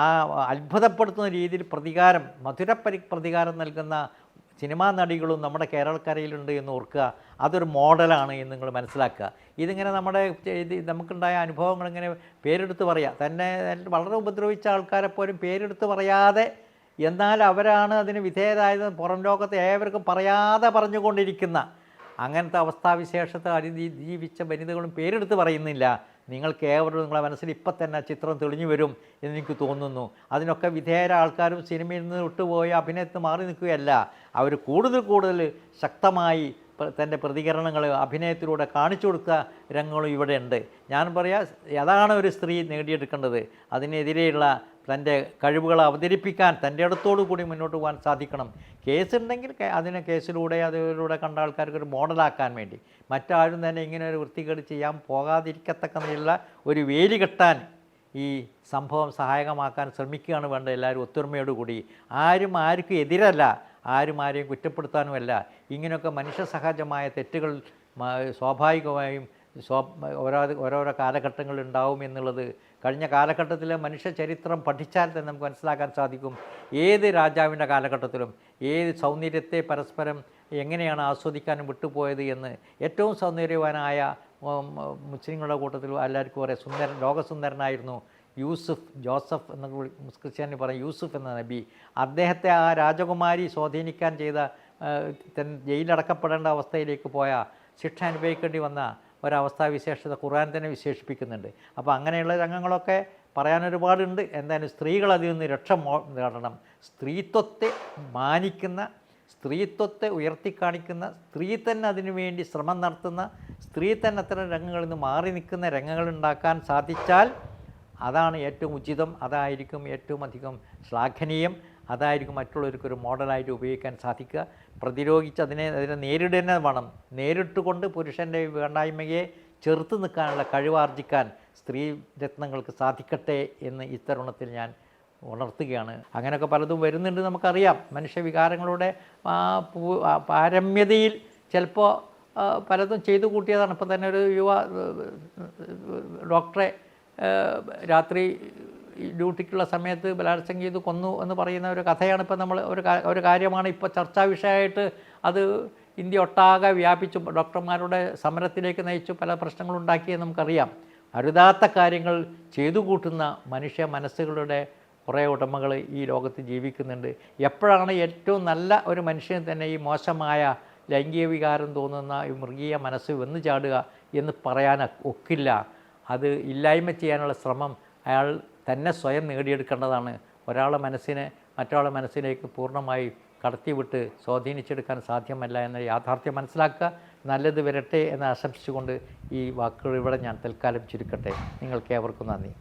ആ അത്ഭുതപ്പെടുത്തുന്ന രീതിയിൽ പ്രതികാരം മധുരപരി പ്രതികാരം നൽകുന്ന സിനിമാ നടികളും നമ്മുടെ കേരളക്കരയിലുണ്ട് എന്ന് ഓർക്കുക. അതൊരു മോഡലാണ് എന്ന് നിങ്ങൾ മനസ്സിലാക്കുക. ഇതിങ്ങനെ നമ്മുടെ ഇത് നമുക്കുണ്ടായ അനുഭവങ്ങൾ ഇങ്ങനെ പേരെടുത്ത് പറയുക തന്നെ വളരെ ഉപദ്രവിച്ച ആൾക്കാരെ പോലും പേരെടുത്ത് പറയാതെ എന്നാൽ അവരാണ് അതിന് വിധേയരായത് പുറം ലോകത്തെ ഏവർക്കും പറയാതെ പറഞ്ഞുകൊണ്ടിരിക്കുന്ന അങ്ങനത്തെ അവസ്ഥാവിശേഷത്തെ അതിജീവിച്ച വനിതകളും പേരെടുത്ത് പറയുന്നില്ല. നിങ്ങൾക്ക് ഏവരും നിങ്ങളെ മനസ്സിൽ ഇപ്പം തന്നെ ചിത്രം തെളിഞ്ഞു വരും എന്ന് എന്നെനിക്ക് തോന്നുന്നു. അതിനൊക്കെ വിധേയര ആൾക്കാരും സിനിമയിൽ നിന്ന് വിട്ടുപോയി അഭിനയത്ത് മാറി നിൽക്കുകയല്ല. അവർ കൂടുതൽ കൂടുതൽ ശക്തമായി തന്റെ പ്രതികരണങ്ങൾ അഭിനയത്തിലൂടെ കാണിച്ചു കൊടുക്കുക രംഗങ്ങളും ഇവിടെ ഉണ്ട്. ഞാൻ പറയാം അതാണ് ഒരു സ്ത്രീ നേടിയെടുക്കേണ്ടത്. അതിനെതിരെയുള്ള തന്റെ കഴിവുകൾ അവതരിപ്പിക്കാൻ തന്റെ അടുത്തോടു കൂടി മുന്നോട്ട് പോകാൻ സാധിക്കണം. കേസുണ്ടെങ്കിൽ അതിനെ കേസിലൂടെ അതിലൂടെ കണ്ട ആൾക്കാർക്ക് ഒരു മോഡലാക്കാൻ വേണ്ടി. മറ്റാരും തന്നെ ഇങ്ങനെ ഒരു വൃത്തികേട് ചെയ്യാൻ പോകാതിരിക്കത്തക്ക നിലയിലുള്ള ഒരു വേലി കെട്ടാൻ ഈ സംഭവം സഹായകമാക്കാൻ ശ്രമിക്കുകയാണ് വേണ്ടത് എല്ലാവരും ഒത്തൊരുമയോടുകൂടി ആരും ആർക്കും എതിരല്ല ആരും ആരെയും കുറ്റപ്പെടുത്താനുമല്ല. ഇങ്ങനെയൊക്കെ മനുഷ്യസഹജമായ തെറ്റുകൾ സ്വാഭാവികമായും സ്വ ഓരോ ഓരോരോ കാലഘട്ടങ്ങളിൽ ഉണ്ടാവും എന്നുള്ളത് കഴിഞ്ഞ കാലഘട്ടത്തിലെ മനുഷ്യ ചരിത്രം പഠിച്ചാൽ തന്നെ നമുക്ക് മനസ്സിലാക്കാൻ സാധിക്കും ഏത് രാജാവിന്റെ കാലഘട്ടത്തിലും ഏത് സൗന്ദര്യത്തെ പരസ്പരം എങ്ങനെയാണ് ആസ്വദിക്കാനും വിട്ടുപോയത് എന്ന് ഏറ്റവും സൗന്ദര്യവാനായ മുസ്ലിങ്ങളുടെ കൂട്ടത്തിൽ എല്ലാവർക്കും പറയാം സുന്ദരൻ ലോകസുന്ദരനായിരുന്നു യൂസുഫ് ജോസഫ് എന്ന ക്രിസ്ത്യാനി പറയും. യൂസുഫ് എന്ന നബി. അദ്ദേഹത്തെ ആ രാജകുമാരി സ്വാധീനിക്കാൻ ചെയ്ത ജയിലടക്കപ്പെടേണ്ട അവസ്ഥയിലേക്ക് പോയ ശിക്ഷ അനുഭവിക്കേണ്ടി വന്ന ഒരവസ്ഥാ വിശേഷത ഖുർആൻ തന്നെ വിശേഷിപ്പിക്കുന്നുണ്ട്. അപ്പോൾ അങ്ങനെയുള്ള രംഗങ്ങളൊക്കെ പറയാൻ ഒരുപാടുണ്ട്. എന്തായാലും സ്ത്രീകൾ അതിൽ നിന്ന് രക്ഷ നേടണം. സ്ത്രീത്വത്തെ മാനിക്കുന്ന സ്ത്രീത്വത്തെ ഉയർത്തിക്കാണിക്കുന്ന സ്ത്രീ തന്നെ അതിനു വേണ്ടി ശ്രമം നടത്തുന്ന സ്ത്രീ തന്നെ അത്തരം രംഗങ്ങളിൽ നിന്ന് മാറി നിൽക്കുന്ന രംഗങ്ങൾ ഉണ്ടാക്കാൻ സാധിച്ചാൽ അതാണ് ഏറ്റവും ഉചിതം. അതായിരിക്കും ഏറ്റവും അധികം ശ്ലാഘനീയം. അതായിരിക്കും മറ്റുള്ളവർക്ക് ഒരു മോഡലായിട്ട് ഉപയോഗിക്കാൻ സാധിക്കുക. പ്രതിരോധിച്ച് അതിനെ അതിനെ നേരിടുക തന്നെ വേണം. നേരിട്ടുകൊണ്ട് പുരുഷന്റെ വേണ്ടായ്മയെ ചെറുത്ത് നിൽക്കാനുള്ള കഴിവാർജിക്കാൻ സ്ത്രീ രത്നങ്ങൾക്ക് സാധിക്കട്ടെ എന്ന് ഇത്തരുണത്തിൽ ഞാൻ ഉണർത്തുകയാണ്. അങ്ങനെയൊക്കെ പലതും വരുന്നുണ്ട് നമുക്കറിയാം. മനുഷ്യവികാരങ്ങളുടെ പാരമ്യതയിൽ ചിലപ്പോൾ പലതും ചെയ്തു കൂട്ടിയതാണ്. ഇപ്പം തന്നെ ഒരു യുവ ഡോക്ടറെ ആ, ഡ്യൂട്ടിക്കുള്ള സമയത്ത് ബലാത്സംഗം ചെയ്ത് കൊന്നു എന്ന് പറയുന്ന ഒരു കഥയാണ് ഇപ്പോൾ നമ്മൾ ഒരു ഒരു കാര്യമാണ് ഇപ്പോൾ ചർച്ചാ വിഷയമായിട്ട് അത് ഇന്ത്യ ഒട്ടാകെ വ്യാപിച്ചു. ഡോക്ടർമാരുടെ സമരത്തിലേക്ക് നയിച്ചു പല പ്രശ്നങ്ങളുണ്ടാക്കിയെന്ന് നമുക്കറിയാം. അരുതാത്ത കാര്യങ്ങൾ ചെയ്തു കൂട്ടുന്ന മനുഷ്യ മനസ്സുകളുടെ കുറേ ഉടമകൾ ഈ ലോകത്ത് ജീവിക്കുന്നുണ്ട്. എപ്പോഴാണ് ഏറ്റവും നല്ല ഒരു മനുഷ്യന് തന്നെ ഈ മോശമായ ലൈംഗിക വികാരം തോന്നുന്ന ഈ മൃഗീയ മനസ്സ് വന്നു ചാടുക എന്ന് പറയാൻ ഒക്കില്ല. അത് ഇല്ലായ്മ ചെയ്യാനുള്ള ശ്രമം അയാൾ തന്നെ സ്വയം നേടിയെടുക്കേണ്ടതാണ്. ഒരാളെ മനസ്സിനെ മറ്റൊരാളെ മനസ്സിലേക്ക് പൂർണമായി കടത്തിവിട്ട് സ്വാധീനിച്ചെടുക്കാൻ സാധ്യമല്ല എന്ന യാഥാർത്ഥ്യം മനസ്സിലാക്കുക. നല്ലത് വരട്ടെ എന്ന് ആശംസിച്ചുകൊണ്ട് ഈ വാക്കുകൾ ഇവിടെ ഞാൻ തൽക്കാലം ചുരുക്കട്ടെ. നിങ്ങൾക്ക് ഏവർക്കും നന്ദി.